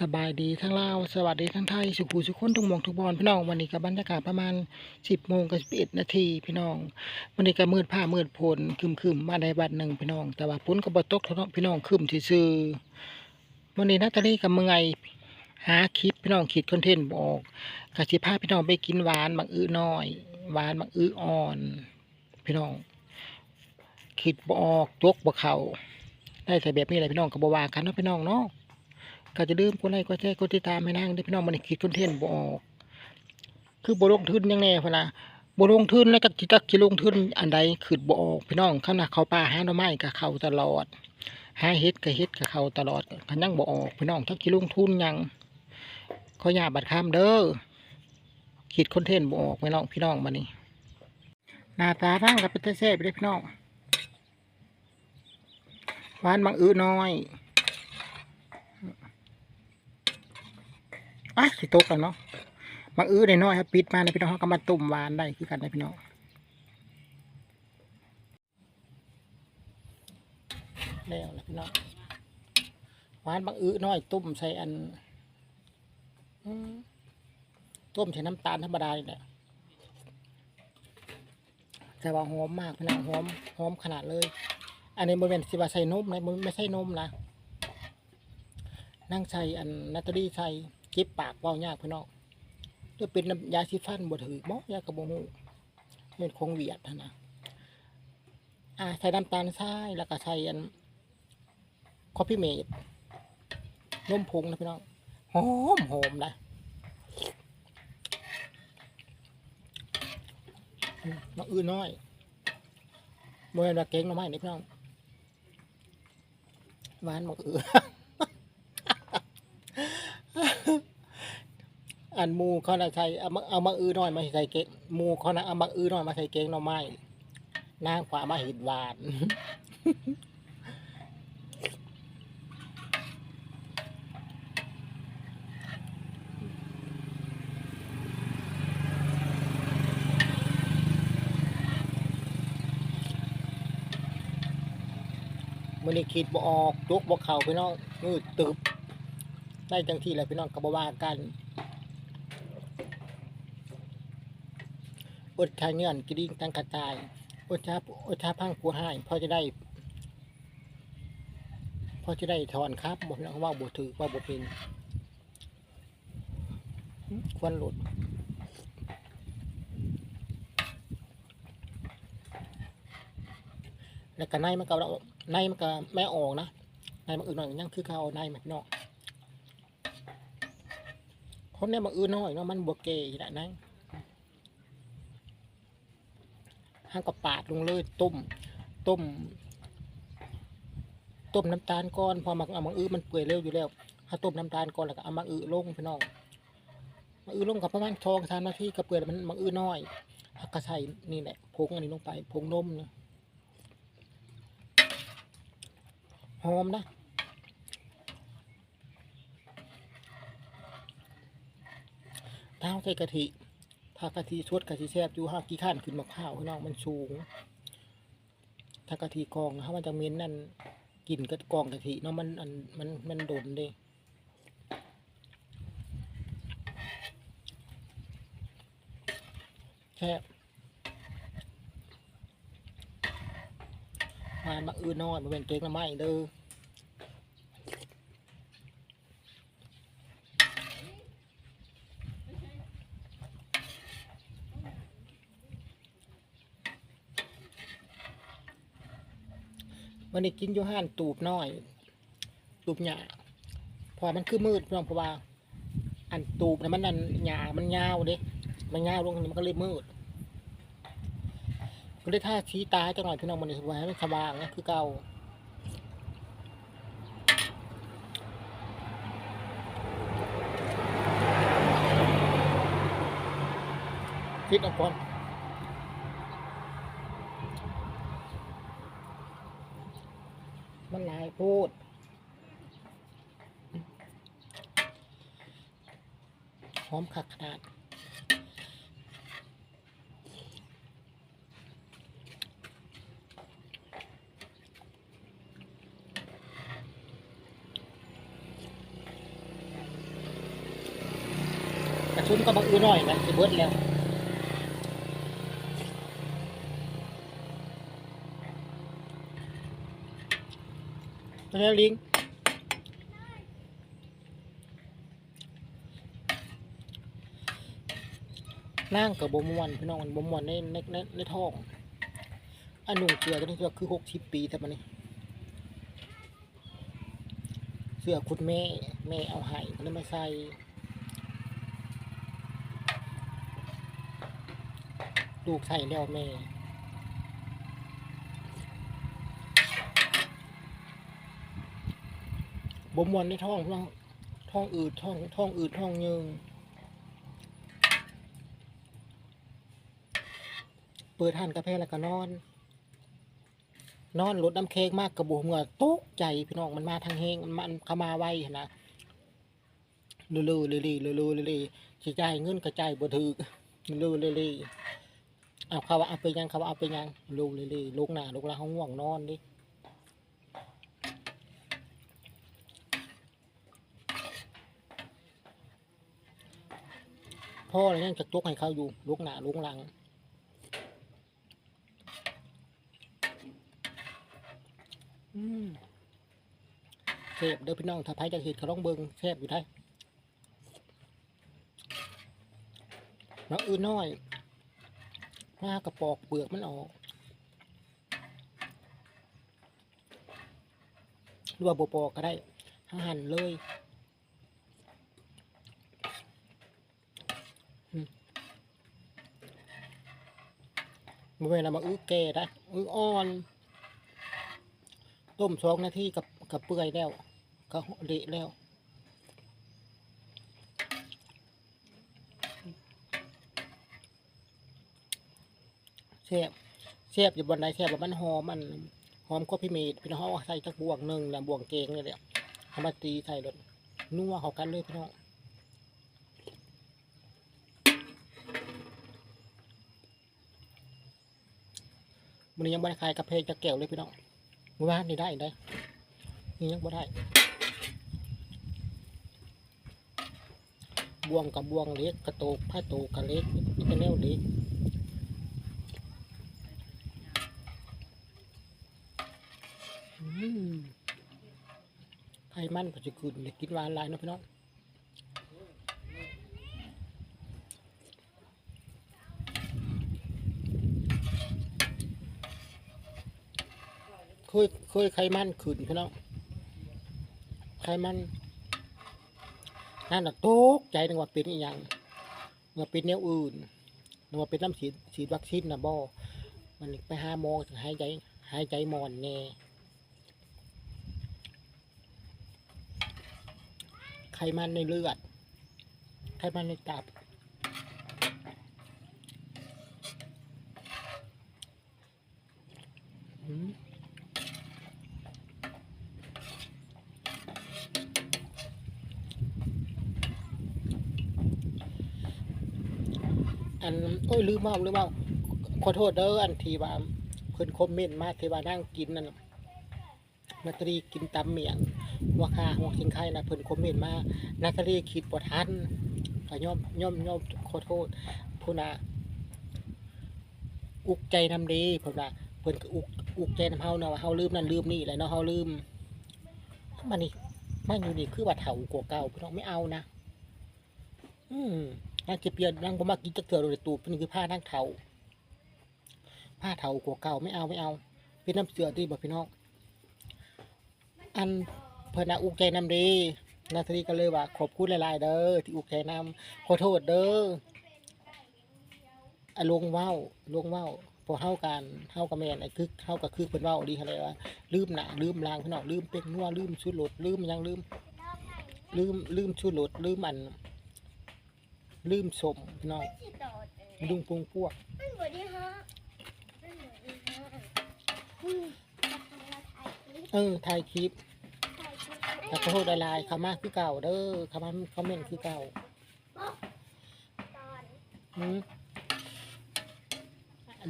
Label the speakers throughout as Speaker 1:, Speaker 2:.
Speaker 1: สบายดีทั้งลาวสวัสดีทั้งไทยสุขุสุขคนทุกมองทุกบอลพี่น้องวันนี้กับบรรยากาศประมาณสิบโมงกับสิบเอ็ดนาทีพี่น้องวันนี้ก็มืดผ้ามืดฝนคึมคึมมาในบัดหนึ่งพี่น้อง แต่ว่าฝนก็บ่ตกท่านั้นพี่น้องคึมซื่อวันนี้นาตาลีกับเมื่อยหาคลิปพี่น้องคิดคอนเทนต์บออกกสิพาพี่น้องไปกินหวานบางอื้อน้อยหวานบางอื้ออ่อน พี่น้องคิดบอกจกบ่เขาได้แต่แบบนี้แหละพี่น้องก็บ่ว่ากันเนาะพี่น้องเนาะ ก็จะลืมกดไลค์กดแชร์กดติดตามให้นางเด้พี่น้องมันคิดคอนเทนต์บออกคือบ่ลงทุนยังแน่พนล่ะบ่ลงทุนแล้วก็สิจักสิลงทุนอันใดคือบ่ออกพี่น้องคันน่ะเขาป่าหาหน่อไม้ก็เขาตลอดหาเฮ็ดก็เฮ็ดก็เขาตลอดคันยังบ่ออกพี่น้องจักสิลงทุนยังขออยาบัดคำเด้อคิดคอนเทนต์บ่ออกพี่น้องพี่น้องบัดนี้หน้าตาทางก็เป็นตาแซ่บเด้อพี่น้องหวานบางอื้อน้อย อะสิโตกันเนาะมาอื้อได้น้อยครับปิดมาในพี่น้องเขาก็มาตุ่มหวานได้คือกันในพี่น้องแล้วนะพี่น้องหวานบางอื้อน้อยตุ่มใส่อันอืมต้มใส่น้ำตาลธรรมดาเนี่แหละแต่ว่าหอมมากพี่น้องหอมหอมขนาดเลย อันนี้บริเวณสิว่าใส่นมนะบ่ไม่ใช่นมนะนั่งใส่อันนาตาลีใส่ เจ็บปากเว้ายากพี่น้องด้วยเป็นน้ำยาสีฟันบ่ถือบ่ยากระบงูเป็นคงเวียดนะอ่าใส่น้ำตาลทรายแล้วก็ใส่อันคอฟฟี่เมดนมผงนะพี่น้องหอมหอมนะน้องอื้อน้อยบ่แม่นว่าเก่งน่อไม้นี่พี่น้องหวานหมกอื้อ อันมูเขาน่ะใช้เอามาเอามาอื้อน้อยมาใส่เกงมูเขาน่ะเอามาอื้อน้อยมาใส่เกงหน่อไม้นางขวามาเห็ดหวาน มื่อนี้คิดบ่ออกยกบ่เข่าพี่น้องมืดตึบได้จังที่แหละพี่น้องก็บ่ว่ากัน อดทายเงื่อนกระดิ่งตั้งกระตายอดชาอดชาพังผู้ให้พอจะได้พอจะได้ถอนครับบ่พี่น้องว่าบ่ถือว่าบ่เป็นควันหลุดแล้วก็ในมันก็เอาในมันก็ไม่ออกนะในมันอื่นหน่อยยังคือเขาเอาในมันนาะคนนี้มันอื่นน้อยเนาะมันบวเกยแหละนั่ง ห้างก็ปาดลงเลยต้มต้มต้มน้ำตาลก่อนพอมาเอามาอื้อมันเปื่อยเร็วอยู่แล้วถ้าต้มน้ำตาลก่อนแล้วก็เอามาอื้อลงพี่น้องมาอื้อลงกับประมาณทองสามนาทีก็เปื่อยมันมาอื้อน้อยแล้วก็ใส่นี่แหละผงอันนี้ลงไปผงนมเนี่ยหอมนะถ้าเอาใส่กะทิ ถ้ากะทิชดกะทิแซ่บอยู่ห้ากี่ขั้นขึ้นมาข้าวข้างนอกมันสูง ถ้ากะทิกองถ้ามันจะเม้นนั่นกลิ่นกะกองกะทิเนาะมันอันมันมันโดนเด้แซ่บมามาอื้อน้อยมาเป็นเก๊กละไม้เด้อ วันนี้กินอยู่ห้านตูบน้อย ตูบหยาพอมันคือมืดพี่น้องเพราะว่า อันตูบนะมันอันหยามันยาวเด้มันยาวลงนี่มันก็เลยมืดก็เลยท่าชี้ตาจังหน่อยพี่น้องมันนี่ไว้ให้มันสว่างนะคือเก่าคิดเอาก่อน มันหลายพูดหอมขักขนาดซุ้มก็บังอือหน่อยนะจะเบิดแล้ว แล้วลิงนั่งกับบมวนพี่น้องมันบมวนในในในในท้องอันหนุ่งเสือตัวนี้ก็คือหกสิบปีแต่มันนี่เสื้อคุณแม่แม่เอาให้ก็เลยมาใส่ลูกใส่แล้วแม่ บ่มวนในท้องท้องท้องอืดท้องท้องอืดท้องยืงเปิดหันกาแฟแล้วก็นอน นอนรถน้ำเค้กมากกระบวเหงื่อตกใจพี่น้องมันมาทางเฮงมันมันเข้ามาไวนะเรื่อยๆเรื่อยๆเรื่อยๆเรื่อยๆสิจ่ายเงินกระจายบ่ถึกเรื่อยๆเรื่อยๆเอาเขาว่าเอาไปยังเขาว่าเอาไปยังลูกเรื่อยๆลูกหน้าลูกหลังเขาง่วงนอนดิ พ่อเลยยังจะตกให้เขาอยู่ลุกหน้าลุกหลังอืมเสพเด้อพี่น้องถ้าไผจะเห็ดเขาต้องเบิงแซบอยู่ได้แล้วอื่นน้อยมากระปอกเปลือกมันออกหรือว่าบปอกก็ได้หั่นเลย เวลามาอื้อแก่ได้อื้ออ่อน ต้มสองนาทีกับกับเปื่อยแล้วก็เละแล้วแซ่บแซ่บอยู่บนใดแซ่บแบบมันหอมมันหอมก็พี่เมดพี่น้องใส่จักบวงหนึ่งแล้วบวงเกงนี่แหละเอามาตีใส่รถนัวเขากันเลยพี่น้อง มันยังบ่ได้ขายกาแฟจะแก้วเลยพี่น้องเมื่อวานนี่ได้ได้นี่ยังบ่ได้บวงกับบวงเล็กกระโตกผ้าโตกกระเล็กนี่ก็แนวเล็กไข่มันก็จะขึ้นกินหวานหลายเนาะพี่น้อง ยเคยไขมันขึ้นพี่น้องไขมันนั่นน่ะตกใจนึกว่าเป็นอีหยังนึกว่าเป็นแนวอื่นนึกว่าเป็นน้ำฉีดฉีดวัคซีนนะบ่มันไปหาหมอหายใจหายใจมอนแน่ไขมันในเลือดไขมันในตับ อืม อันโอ้ยลืมเว่าลืมเว่าขอโทษเด้ออันทีว่าเพิ่นคอมเมนต์มาเทว่านั่งกินนั่นน่ะนาตาลีกินตำเมียงหัวคาหัวสิงไข่นะเพิ่นคอมเมนต์มานาตาลีคิดบ่ทันก็ย่อมย่อมย่อมขอโทษผู้น่ะอุกใจนำดีเพิ่นว่าเพิ่นก็อุกอุกใจนำเฮาเนาะว่าเฮาลืมนั่นลืมนี่แหละเนาะเฮาลืมมันนี่มันอยู่นี่คือว่าเฒ่ากว่าเก่าพี่น้องไม่เอานะ อืม นางจะเปียนนางบ่มากินจักเถื่อโดยตูบนี่คือผ้านางเทาผ้าเทากว่าเก่าไม่เอาไม่เอา เป็นน้ำเสือที่บอกพี่น้องอันเพิ่นน่ะอุกใจนำดีนาทีก็เลยว่าขอบคุณหลาย ๆ เด้อที่อุกใจนำขอโทษเด้ออะลงเว้าลงเว้าพอเฮากันเฮากับแมนไอ้คือเฮากับคือเพิ่นเว้าดีหั่นแหละว่าลืมหนาลืมลางพี่น้องลืมเป็กนัวลืมชุดรถลืมยังลืม ลืมลืมชุดรถลืมอัน ลืมสมพี่น้องลืมปรุงพวก
Speaker 2: มันเหมือนดีฮะมันเหมือนดีฮะอืมเราถ่ายคลิป
Speaker 1: เออถ่ายคลิป
Speaker 2: ถ่ายคลิป
Speaker 1: แต่ขอโทษหลายๆเขามาคือเก่าเด้อเขามาคอมเมนต์คือเก่า
Speaker 2: ตอน
Speaker 1: อืม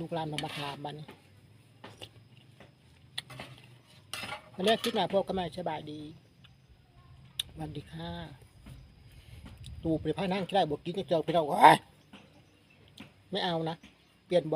Speaker 1: ลูกหลานมามาถามบัดนมาเรียกคลิปหน้าพวกก็มาสบายดีสวัสดีค่ะ ตูไปพานั่งได้บวกกินจักเจ้าพี่องโอ้ยไม่เอานะ เปลี่ยนบ่